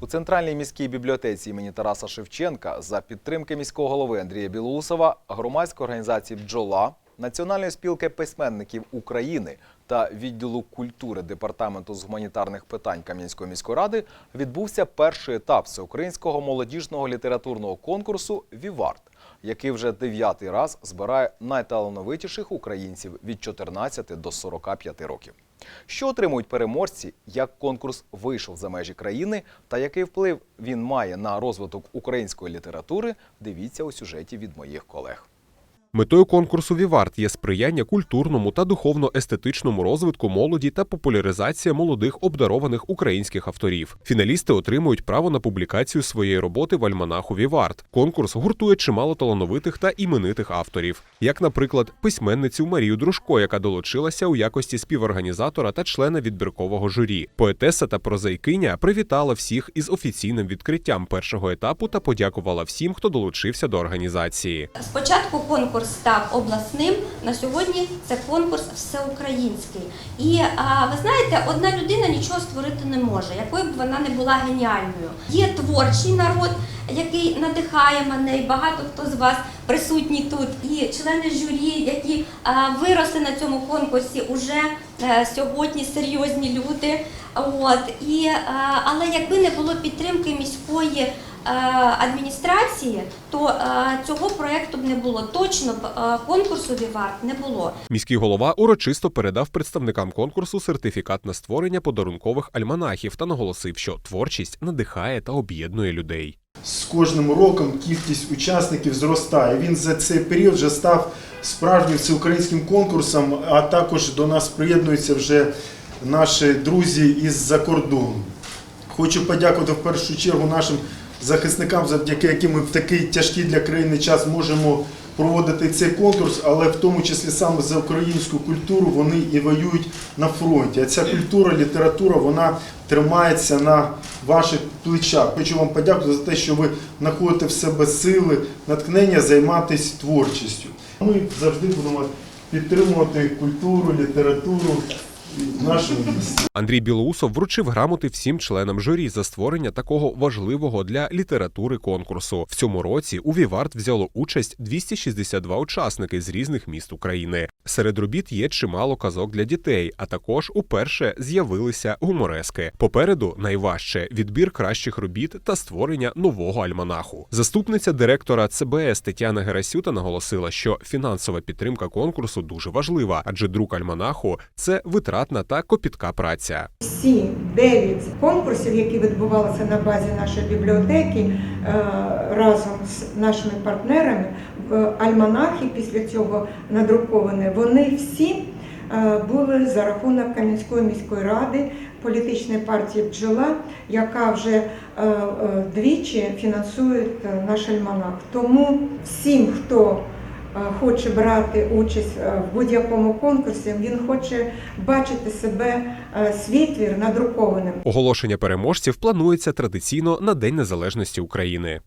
У центральній міській бібліотеці імені Тараса Шевченка за підтримки міського голови Андрія Білоусова, громадської організації Бджола, Національної спілки письменників України та відділу культури департаменту з гуманітарних питань Кам'янської міської ради відбувся перший етап всеукраїнського молодіжного літературного конкурсу Вівард, який вже дев'ятий раз збирає найталановитіших українців від 14 до 45 років. Що отримують переможці, як конкурс вийшов за межі країни та який вплив він має на розвиток української літератури, дивіться у сюжеті від моїх колег. Метою конкурсу Вівард є сприяння культурному та духовно-естетичному розвитку молоді та популяризація молодих обдарованих українських авторів. Фіналісти отримують право на публікацію своєї роботи в альманаху Вівард. Конкурс гуртує чимало талановитих та іменитих авторів, як, наприклад, письменницю Марію Дружко, яка долучилася у якості співорганізатора та члена відбіркового журі. Поетеса та прозаїкиня привітала всіх із офіційним відкриттям першого етапу та подякувала всім, хто долучився до організації. Спочатку конкурс став обласним, на сьогодні це конкурс всеукраїнський. І ви знаєте, одна людина нічого створити не може, якою б вона не була геніальною. Є творчий народ, який надихає мене, і багато хто з вас присутні тут, і члени журі, які виросли на цьому конкурсі, уже е, сьогодні серйозні люди. От і але якби не було підтримки міської адміністрації, то е, цього проекту б не було. Точно б е, конкурсу Вівард не було. Міський голова урочисто передав представникам конкурсу сертифікат на створення подарункових альманахів та наголосив, що творчість надихає та об'єднує людей. З кожним роком кількість учасників зростає. Він за цей період вже став справжнім всеукраїнським конкурсом, а також до нас приєднуються вже наші друзі із-за кордону. Хочу подякувати в першу чергу нашим захисникам, завдяки яким ми в такий тяжкий для країни час можемо проводити цей конкурс, але в тому числі саме за українську культуру вони і воюють на фронті. А ця культура, література, вона тримається на ваших плечах. Хочу вам подякувати за те, що ви знаходите в себе сили, натхнення займатися творчістю. Ми завжди будемо підтримувати культуру, літературу. Андрій Білоусов вручив грамоти всім членам журі за створення такого важливого для літератури конкурсу. В цьому році у Вівард взяло участь 262 учасники з різних міст України. Серед робіт є чимало казок для дітей, а також уперше з'явилися гуморески. Попереду найважче відбір кращих робіт та створення нового альманаху. Заступниця директора ЦБС Тетяна Герасюта наголосила, що фінансова підтримка конкурсу дуже важлива, адже друк альманаху це витратна та копітка праця. Сім, дев'ять конкурсів, які відбувалися на базі нашої бібліотеки е, разом з нашими партнерами, в альманахи після цього надруковані, вони всі е, були за рахунок Кам'янської міської ради, політичної партії Бджола, яка вже е, двічі фінансує наш альманах. Тому всім, хто хоче брати участь е, в будь-якому конкурсі, він хоче бачити себе е, свій твір надрукованим. Оголошення переможців планується традиційно на День Незалежності України.